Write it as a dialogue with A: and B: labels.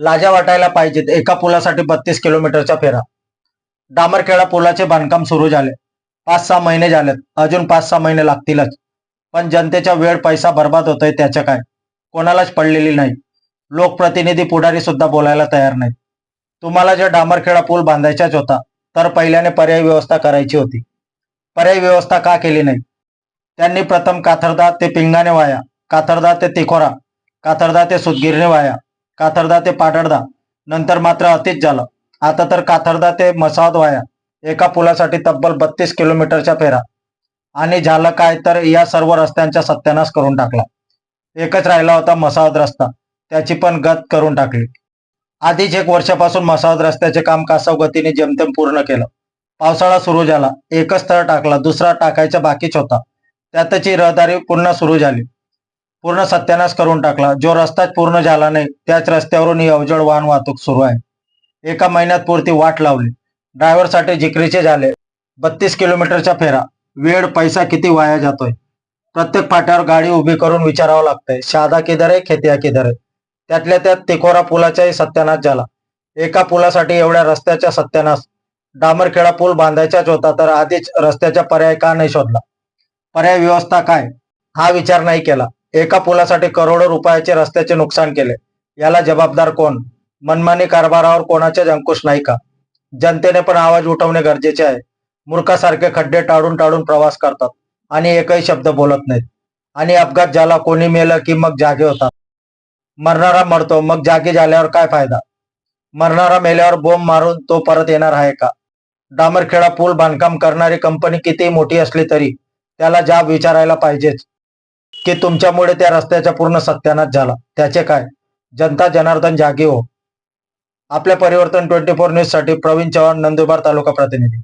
A: लाजा वाटायला पाहिजेत. एका पुलासाठी बत्तीस किलोमीटरचा फेरा. डामरखेडा पुलाचे बांधकाम सुरू झाले. पाच सहा महिने झालेत. अजून पाच सहा महिने लागतीलच. पण जनतेचा वेळ पैसा बर्बाद होतोय त्याचं काय? कोणालाच पडलेली नाही. लोकप्रतिनिधी पुढारी सुद्धा बोलायला तयार नाहीत. तुम्हाला जर डामरखेडा पूल बांधायचाच होता तर पहिल्याने पर्यायी व्यवस्था करायची होती. पर्यायी व्यवस्था का केली नाही? त्यांनी प्रथम काथरदा ते पिंगाने वाया काथरदा ते तिखोरा काथरदा ते सुदगिरने वाया काथरदा ते पाटडदा नंतर मात्र अतिच झालं. आता तर काथरदा ते मसाद वाया एका पुलासाठी तब्बल बत्तीस किलोमीटरच्या फेरा आणि झालं काय तर या सर्व रस्त्यांचा सत्यानाश करून टाकला. एकच राहिला होता मसावद रस्ता. त्याची पण गत करून टाकली. आधीच एक वर्षापासून मसावद रस्त्याचे काम कासव गतीने जेमतेम पूर्ण केलं. पावसाळा सुरू झाला. एकच स्थळ टाकला. दुसरा टाकायचा बाकीच होता. त्यातची रहदारी पुन्हा सुरू झाली. पूर्ण सत्यानाश करून टाकला. जो रस्ताच पूर्ण झाला नाही त्याच रस्त्यावरून ही अवजड वाहन वाहतूक सुरू आहे. एका महिन्यात पुरती वाट लावली. ड्रायव्हरसाठी जिकरीचे झाले. बत्तीस किलोमीटरचा फेरा. वेळ पैसा किती वाया जातोय? प्रत्येक फाट्यावर गाडी उभी करून विचारावं लागतंय. शादा किधर आहे? खेतिया किधर आहे? त्यातल्या त्यात तिकोरा पुलाचाही सत्यानाश झाला. एका पुलासाठी एवढ्या रस्त्याचा सत्यानाश. डामरखेडा पूल बांधायचाच होता तर आधीच रस्त्याचा पर्याय का नाही शोधला? पर्याय व्यवस्था काय? हा विचार नाही केला. एका पुलासाठी करोडो रुपयाचे रस्त्याचे नुकसान केले. याला जबाबदार कोण? मनमानी कारभारावर कोणाचेच अंकुश नाही का? जनतेने पण आवाज उठवणे गरजेचे आहे. मूर्खासारखे खड्डे टाळून टाळून प्रवास करतात आणि एकही शब्द बोलत नाहीत. आणि अपघात झाला कोणी मेलं की मग जागे होतात. मरणारा मरतो मग जागे झाल्यावर काय फायदा? मरणारा मेल्यावर बोंब मारून तो परत येणार आहे का? डामरखेडा पूल बांधकाम करणारी कंपनी किती मोठी असली तरी त्याला जाब विचारायला पाहिजेच. की तुमच्यामुळे त्या रस्त्याचा पूर्ण सत्यानाश झाला. त्याचे काय? जनता जनार्दन जागी हो. आपल्या परिवर्तन ट्वेंटी फोर न्यूजसाठी प्रवीण चव्हाण नंदुरबार तालुका प्रतिनिधी.